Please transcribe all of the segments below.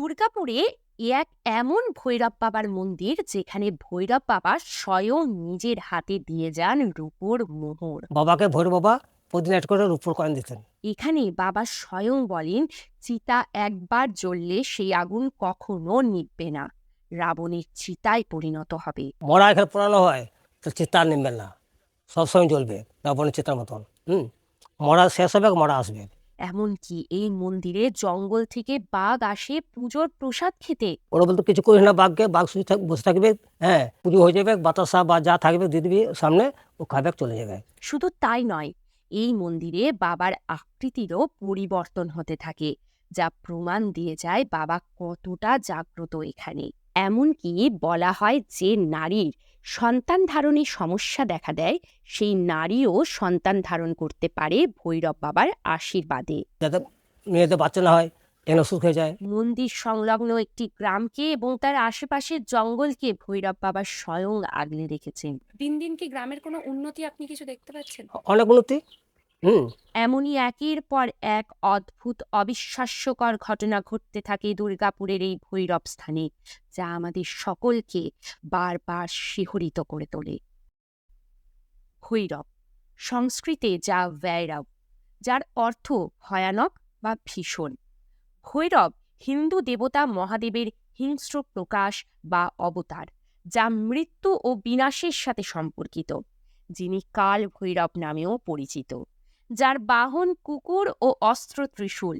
দুর্গাপুরে এক এমন ভৈরব বাবার মন্দির যেখানে ভৈরব বাবা স্বয়ং নিজের হাতে দিয়ে যান রূপোর মোহর। বাবাকে ভৈর বাবা প্রতিদিন এক করে উপর কয়েন দিতেন। এখানে বাবা স্বয়ং বলেন চিতা একবার জ্বললে সেই আগুন কখনো নিভবে না। রাবণের চিতায় পরিণত হবে। মরা এখানে পোড়ানো হয় তো চিত্তার নেমবেন না। সবসময় জ্বলবে রাবণের চিতার মতন। হুম? মরা শেষ হবে মরা আসবে। এমনকি এই মন্দিরে জঙ্গল থেকে বাঘ আসে পুজোর প্রসাদ খেতে। ওরা বলতো কিছু করিস না বাঘকে বাঘ বসে থাকবে হ্যাঁ পুজো হয়ে যাবে বাতাসা বা যা থাকবে দিয়ে দিবি সামনে ও খাবে চলে যাবে। শুধু তাই নয় এই মন্দিরে বাবার আকৃতিরও পরিবর্তন হতে থাকে যা প্রমাণ দিয়ে যায় বাবা কতটা জাগ্রত এখানে। এমনকি বলা হয় যে নারীর সন্তান ধারণে সমস্যা দেখা দেয় সেই নারীও সন্তান ধারণ করতে পারে ভৈরব বাবার আশীর্বাদে। যাতে মেয়েদের বাচ্চা না হয় হয়ে যায়? মন্দির সংলগ্ন একটি গ্রামকে এবং তার আশেপাশের জঙ্গলকে ভৈরব বাবা স্বয়ং আগলে রেখেছেন। দিন দিন কি গ্রামের কোনো উন্নতি আপনি কিছু দেখতে পাচ্ছেন? অনেক উন্নতি। এমনই একের পর এক অদ্ভুত, অবিশ্বাস্যকর ঘটনা ঘটতে থাকে দুর্গাপুরের এই ভৈরব স্থানে, যা আমাদের সকলকে বারবার শিহরিত করে তোলে। ভৈরব, সংস্কৃতে যা ভৈরব, যার অর্থ ভয়ানক বা ভীষণ। ভৈরব হিন্দু দেবতা মহাদেবের হিংস্র প্রকাশ বা অবতার, যা মৃত্যু ও বিনাশের সাথে সম্পর্কিত, যিনি কাল ভৈরব নামেও পরিচিত। যার বাহন কুকুর ও অস্ত্র ত্রিশূল।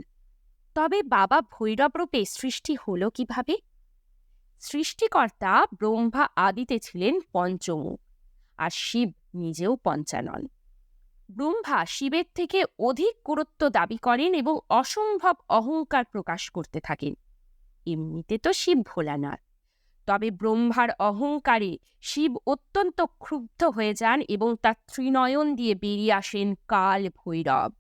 তবে বাবা ভৈরব রূপে সৃষ্টি হল কীভাবে? সৃষ্টিকর্তা ব্রহ্মা আদিতে ছিলেন পঞ্চমুখ, আর শিব নিজেও পঞ্চানন। ব্রহ্মা শিবের থেকে অধিক গুরুত্ব দাবি করেন এবং অসম্ভব অহংকার প্রকাশ করতে থাকেন। এমনিতে তো শিব ভোলানাথ। তবে ব্রহ্মার অহংকারে শিব অত্যন্ত ক্ষুব্ধ হয়ে যান এবং তার ত্রিনয়ন দিয়ে বেরিয়ে আসেন কাল ভৈরব।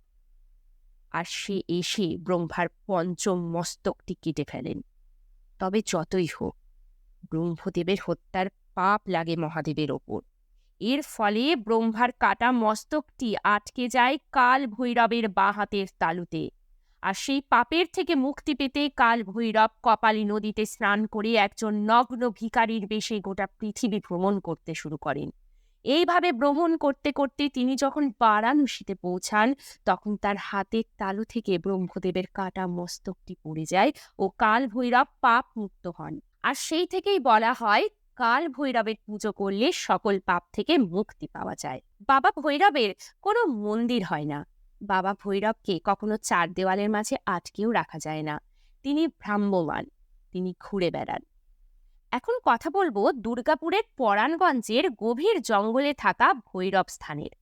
আর সে এসে ব্রহ্মার পঞ্চম মস্তকটি কেটে ফেলেন। তবে যতই হোক, ব্রহ্মদেবের হত্যার পাপ লাগে মহাদেবের ওপর। এর ফলে ব্রহ্মার কাটা মস্তকটি আটকে যায় কাল ভৈরবের বাঁ হাতের তালুতে। আর সেই পাপের থেকে মুক্তি পেতে কাল ভৈরব কপালী নদীতে স্নান করে একজন নগ্ন ভিকারীর বেশে গোটা পৃথিবী ভ্রমণ করতে শুরু করেন। এইভাবে ভ্রমণ করতে করতে তিনি যখন বারাণসীতে পৌঁছান, তখন তার হাতের তালু থেকে ব্রহ্মদেবের কাটা মস্তকটি পড়ে যায় ও কাল ভৈরব পাপ মুক্ত হন। আর সেই থেকেই বলা হয়, কাল ভৈরবের পুজো করলে সকল পাপ থেকে মুক্তি পাওয়া যায়। বাবা ভৈরবের কোনো মন্দির হয় না। বাবা ভৈরবকে কখনো চার দেওয়ালের মাঝে আটকেও রাখা যায় না। তিনি ভ্রাম্যমান তিনি ঘুরে বেড়ান। এখন কথা বলব দুর্গাপুরের পরাণগঞ্জের গভীর জঙ্গলে থাকা ভৈরব স্থানের।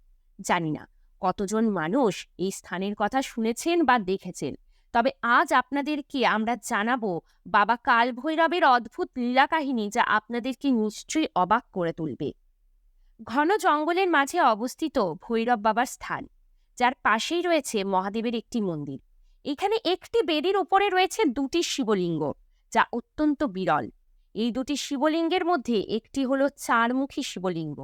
জানি না কতজন মানুষ এই স্থানের কথা শুনেছেন বা দেখেছেন, তবে আজ আপনাদেরকে আমরা জানাব বাবা কাল ভৈরবের অদ্ভুত লীলা কাহিনী যা আপনাদেরকে নিশ্চয়ই অবাক করে তুলবে। ঘন জঙ্গলের মাঝে অবস্থিত ভৈরব বাবার স্থান। যার পাশেই রয়েছে মহাদেবের একটি মন্দির। এখানে একটি বেদির ওপরে রয়েছে দুটি শিবলিঙ্গ, যা অত্যন্ত বিরল। এই দুটি শিবলিঙ্গের মধ্যে একটি হলো চারমুখী শিবলিঙ্গ,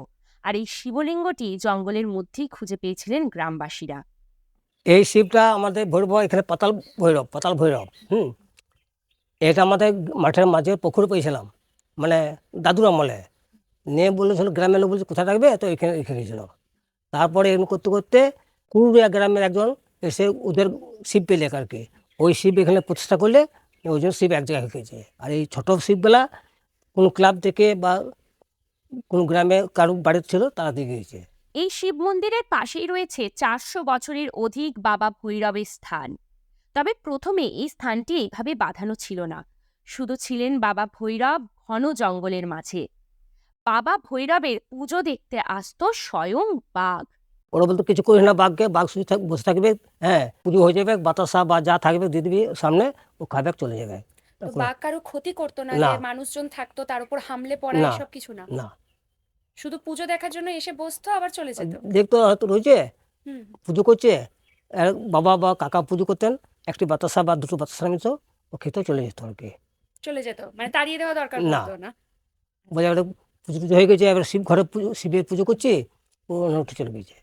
আর এই শিবলিঙ্গটি জঙ্গলের মধ্যেই খুঁজে পেয়েছিলেন গ্রামবাসীরা। এই শিবটা আমাদের ভৈরব, এখানে পাতাল ভৈরব পাতাল ভৈরব, হুম। এটা আমাদের মাঠের মাঝে পুকুর পেয়েছিলাম মানে দাদুর আমলে। নিয়ে বলেছিল গ্রামের লোক বলছে, কোথায় থাকবে তো এখানে রেখে গেছিল। তারপরে এরকম করতে করতে কুরুরিয়া গ্রামের একজন এসে ওদের শিব পেলে আর কি ওই শিব এখানে প্রতিষ্ঠা করলে ওই জন্য শিব এক জায়গায় হয়েছে আর এই ছোট শিববেলা কোনো ক্লাব থেকে বা কোনো গ্রামে কারও বাড়িতে ছিল, তারা দিয়ে গিয়েছে এই শিব মন্দিরের পাশেই রয়েছে চারশো বছরের অধিক বাবা ভৈরবের স্থান। তবে প্রথমে এই স্থানটি এইভাবে বাঁধানো ছিল না। শুধু ছিলেন বাবা ভৈরব ঘন জঙ্গলের মাঝে। বাবা ভৈরবের পুজো দেখতে আসতো স্বয়ং বাঘ। ওরা বলতো কিছু করিস না বাঘকে বাঘ শুধু থাক- বসে থাকবে হ্যাঁ পুজো হয়ে যাবে বাতাসা বা যা থাকবে দিয়ে দিবি সামনে ও খাবে চলে যাবে। বাঘ কারও ক্ষতি করতো না। মানুষজন থাকতো তার উপর হামলে পড়া না। এসব কিছু না। না। শুধু পুজো দেখার জন্য এসে বসতো আবার চলে যেত। দেখতো হয়তো রয়েছে পুজো করছে বাবা বা কাকা পুজো করতেন একটি বাতাসা বা দুটো বাতাসা নিত ও খেতে চলে যেত আর কি। চলে যেত মানে তাড়িয়ে দেওয়া দরকার না। না। বোঝা গেল পুজো টুজো হয়ে গেছে এবার শিব ঘরে পুজো শিবের পুজো করছে ও উঠে চলে গেছে।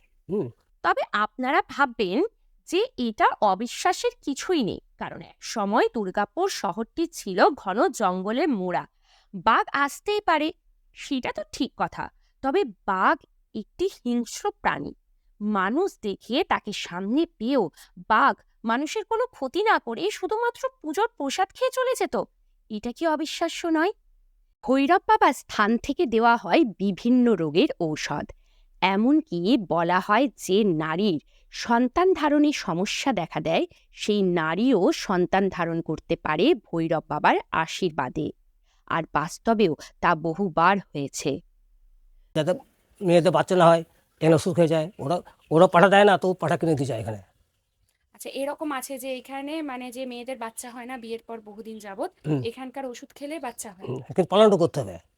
তবে আপনারা ভাববেন যে এটা অবিশ্বাসের কিছুই নেই। কারণ এক সময় দুর্গাপুর শহরটি ছিল ঘন জঙ্গলে মোড়া। বাঘ আসতেই পারে, সেটা তো ঠিক কথা। তবে বাঘ একটি হিংস্র প্রাণী। মানুষ দেখে তাকে সামনে পেয়েও বাঘ মানুষের কোনো ক্ষতি না করে শুধুমাত্র পুজোর প্রসাদ খেয়ে চলে যেত এটা কি অবিশ্বাস্য নয়? ভৈরব বাবা স্থান থেকে দেওয়া হয় বিভিন্ন রোগের ঔষধ। এমনকি বলা হয় যে নারীর সন্তান ধারণে সমস্যা দেখা দেয় সেই নারীও সন্তান ধারণ করতে পারে ভৈরব বাবার আশীর্বাদে। আর বাস্তবেও তা বহুবার হয়েছে। যাতে মেয়েদের বাচ্চা না হয় এখানে ওষুধ খেয়ে যায় ওরা ওরা পাঠা দেয় না তো পাঠা কিনে দিয়ে যায় এখানে। আচ্ছা এরকম আছে যে এখানে মানে যে মেয়েদের বাচ্চা হয় না বিয়ের পর বহুদিন যাবত এখানকার ওষুধ খেলে বাচ্চা হয়। পালনটা করতে হবে। হ্যাঁ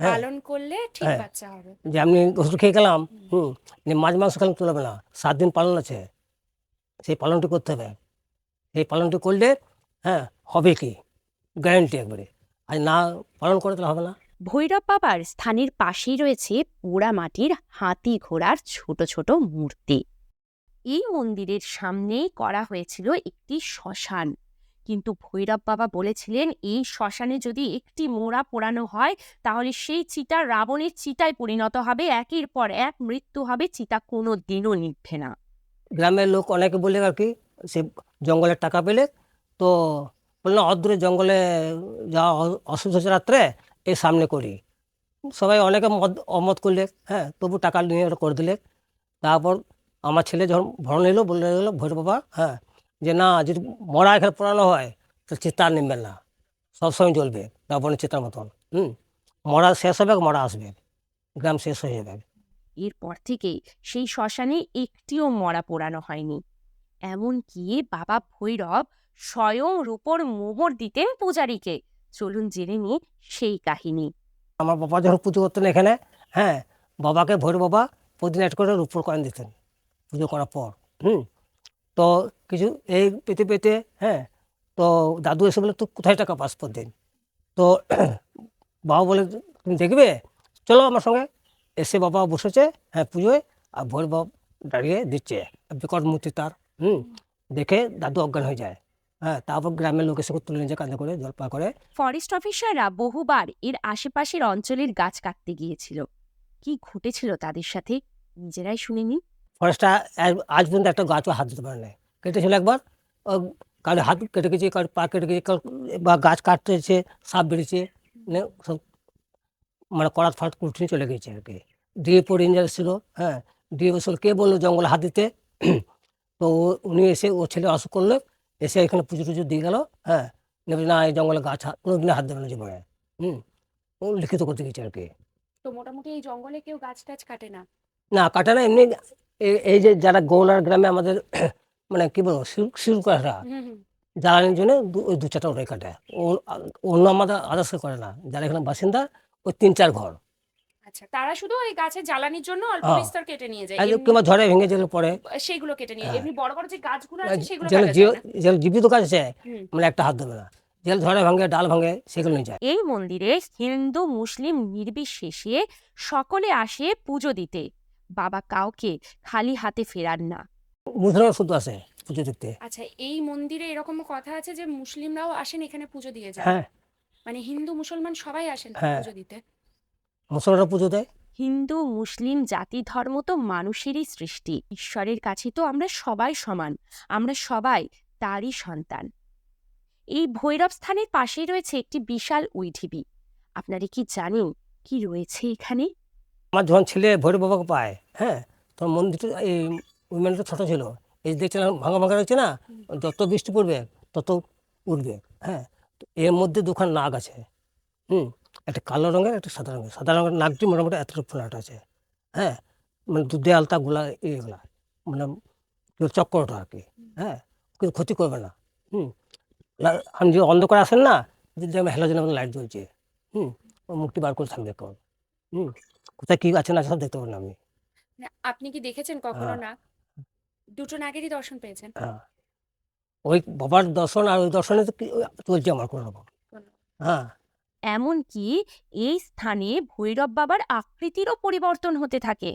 পালন করলে ঠিক হ্যাঁ। বাচ্চা হবে। যে আমি ওষুধ খেয়ে গেলাম হুম। মাছ মাংস খেলাম চলবে না সাত দিন পালন আছে সেই পালনটি করতে হবে। সেই পালনটি করলে হ্যাঁ হবে কি? গ্যারেন্টি একবারে। আর না পালন করে তাহলে হবে না। ভৈরব বাবার স্থানের পাশেই রয়েছে পোড়া মাটির হাতি ঘোড়ার ছোট ছোট মূর্তি। এই মন্দিরের সামনেই করা হয়েছিল একটি শ্মশান। কিন্তু ভৈরব বাবা বলেছিলেন, এই শ্মশানে যদি একটি মোড়া পোড়ানো হয়, তাহলে সেই চিতা রাবণের চিতায় পরিণত হবে। একের পর এক মৃত্যু হবে, চিতা কোনো দিনও নিভবে না। গ্রামের লোক অনেকে বলে আর কি, সে জঙ্গলের টাকা পেলে। তো বলল, অদূরে জঙ্গলে যাওয়া অসুস্থ হচ্ছে রাত্রে এই সামনে করি। সবাই অনেকে মদ, অমত করলে হ্যাঁ তবু টাকা নিয়ে করে দিলে। তারপর আমার ছেলে যখন ভরণ এলো বলে গেলো ভৈর বাবা হ্যাঁ যে না যদি মরা এখানে পড়ানো হয় তো চিত্তার নেবেন না। সবসময় জ্বলবে রাবণের চেতার মতন। হুম? মরা শেষ হবে মরা আসবে। গ্রাম শেষ হয়ে যাবে। এরপর থেকেই সেই শ্মশানে একটিও মরা পোড়ানো হয়নি। এমনকি বাবা ভৈরব স্বয়ং রূপর মোহর দিতেন পূজারীকে? চলুন জেনে নিই সেই কাহিনী। আমার বাবা যখন পুজো করতেন এখানে হ্যাঁ বাবাকে ভৈর বাবা প্রতিদিন এক করে রূপোর কয়েন দিতেন। পুজো করার পর হুম? তো কিছু এই পেতে পেতে হ্যাঁ তো দাদু এসে বলে তো কোথায় টাকা পাস দিন তো বাবা বলে তুমি দেখবে? চলো আমার সঙ্গে। এসে বাবা বসেছে হ্যাঁ পুজোয় আর ভোর বাবা দাঁড়িয়ে দিচ্ছে। বিকট মূর্তি তার হুম দেখে দাদু অজ্ঞান হয়ে যায়। হ্যাঁ তারপর গ্রামের লোক এসে তুলে নিয়ে যায় কাঁধে করে জল পা করে। ফরেস্ট অফিসাররা বহুবার এর আশেপাশের অঞ্চলের গাছ কাটতে গিয়েছিল। কি ঘটেছিল তাদের সাথে? নিজেরাই শুনে নিন। ফরেস্টটা আজ- আজ পর্যন্ত একটা গাছও হাত দিতে পারে না কেটেছিল একবার। ও কারও হাত কেটে গেছে কারও পা কেটে গেছে বা গাছ কাটতেছে সাপ বেড়েছে মানে সব মানে করাত ফাট উঠে চলে গেছে আর কি ডিএপো রেঞ্জার ছিল হ্যাঁ ডিএপো ছিল কে বলল জঙ্গলে হাত দিতে? তো উনি এসে ও ছেলে অসুখ করল এসে এখানে পুজো টুজো দিয়ে গেল হ্যাঁ না এই জঙ্গলে গাছ হাত কোনোদিনে হাত দেবে না জীবনে। হুম ও লিখিত করতে গেছে আর কি তো মোটামুটি এই জঙ্গলে কেউ গাছ টাছ কাটে না? না কাটে না এমনি এই যে যারা গৌলার গ্রামে আমাদের মানে কি বলব শিল্প কাঠরা হুম হুম। জ্বালানির জন্য দু- ওই দু চারটা ওটাই কাটে। ও- অন্য আমাদের আদার্স করে না। যারা এখানে বাসিন্দা ওই তিন চার ঘর। আচ্ছা তারা শুধু ওই গাছের জ্বালানির জন্য অল্প হ্যাঁ। বিস্তর কেটে নিয়ে যায়। কিংবা ঝড়ে ভেঙে যেগুলো পড়ে। সেইগুলো কেটে নিয়ে হ্যাঁ। এমনি বড় বড় যে গাছগুলো আছে সেগুলো যেগুলো যায় জীবিত গাছ আছে মানে একটা হাত দেবে না। যেগুলো ঝড়ে ভাঙে ডাল ভাঙে সেগুলো নিয়ে যায়। এই মন্দিরে হিন্দু মুসলিম নির্বিশেষে সকলে আসে পুজো দিতে। বাবা কাউকে খালি হাতে ফেরান না। মুসলমান শুধু আছে পুজো দেখতে আচ্ছা এই মন্দিরে এরকম কথা আছে যে মুসলিমরাও আসেন এখানে পুজো দিয়ে যান হ্যাঁ। মানে হিন্দু মুসলমান সবাই আসেন হ্যাঁ। পুজো দিতে? মুসলমানরা পুজো দেয়? হিন্দু মুসলিম জাতি ধর্ম তো মানুষেরই সৃষ্টি। ঈশ্বরের কাছে তো আমরা সবাই সমান। আমরা সবাই তারই সন্তান। এই ভৈরব স্থানের পাশেই রয়েছে একটি বিশাল উইঢিবি। আপনারা কি জানেন কি রয়েছে এখানে? আমার যখন ছেলে ভৈরব বাবাকে পায় হ্যাঁ তখন মন্দিরটা এই উইমেনটা ছোটো ছিল। এই দেখছে না ভাঙা ভাঙা রয়েছে না? যত বৃষ্টি পড়বে তত উঠবে। হ্যাঁ তো এর মধ্যে দুখান নাগ আছে। হুম একটা কালো রঙের একটা সাদা রঙের। সাদা রঙের নাগটি মোটামুটি এতটা ফোলাটা আছে। হ্যাঁ মানে দুধে আলতা গোলা এগুলা। মানে চক্করটা আর কি। হ্যাঁ কিন্তু ক্ষতি করবে না। হুম লা- আপনি যে অন্ধকার আসেন না যদি আমি হেলোজেন লাইট জ্বলছে। হুম মুখটি বার করে থাকবে এখন। হুম কোথায় কী আছে না সব দেখতে পারেন আপনি। আপনি কি দেখেছেন কখনো হ্যাঁ। না দুটো নাগেরই দর্শন পেয়েছেন। হ্যাঁ। ওই বাবার দর্শন আর ওই দর্শনে তো চলছে আমার কোনো রকম। হ্যাঁ। এমনকি এই স্থানে ভৈরব বাবার আকৃতিরও পরিবর্তন হতে থাকে?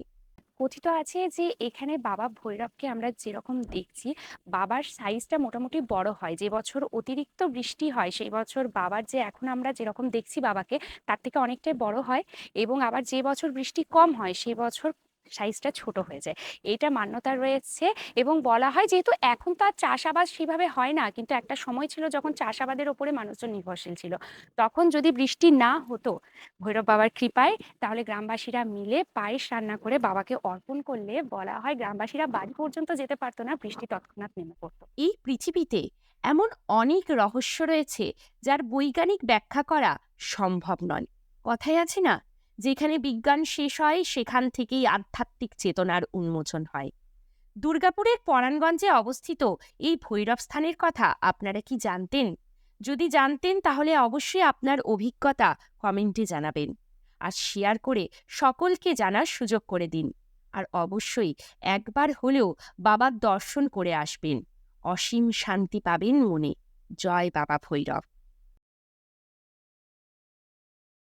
কথিত আছে যে এখানে বাবা ভৈরবকে আমরা যেরকম দেখছি বাবার সাইজটা মোটামুটি বড় হয়। যে বছর অতিরিক্ত বৃষ্টি হয় সেই বছর বাবার যে এখন আমরা যেরকম দেখছি বাবাকে তার থেকে অনেকটাই বড় হয়। এবং আবার যে বছর বৃষ্টি কম হয় সেই বছর সাইজটা ছোট হয়ে যায়। এটা মান্যতা রয়েছে এবং বলা হয় যেহেতু এখন তার চাষাবাদ সেভাবে হয় না, কিন্তু একটা সময় ছিল যখন চাষাবাদের ওপরে মানুষজন নির্ভরশীল ছিল। তখন যদি বৃষ্টি না হতো ভৈরব বাবার কৃপায়, তাহলে গ্রামবাসীরা মিলে পায়েস রান্না করে বাবাকে অর্পণ করলে বলা হয় গ্রামবাসীরা বাড়ি পর্যন্ত যেতে পারতো না, বৃষ্টি তৎক্ষণাৎ নেমে পড়তো। এই পৃথিবীতে এমন অনেক রহস্য রয়েছে, যার বৈজ্ঞানিক ব্যাখ্যা করা সম্ভব নয়। কথায় আছে না যেখানে বিজ্ঞান শেষ হয়, সেখান থেকেই আধ্যাত্মিক চেতনার উন্মোচন হয়। দুর্গাপুরের পরাণগঞ্জে অবস্থিত এই ভৈরব স্থানের কথা আপনারা কি জানতেন? যদি জানতেন, তাহলে অবশ্যই আপনার অভিজ্ঞতা কমেন্টে জানাবেন। আর শেয়ার করে সকলকে জানার সুযোগ করে দিন। আর অবশ্যই একবার হলেও বাবার দর্শন করে আসবেন। অসীম শান্তি পাবেন মনে। জয় বাবা ভৈরব।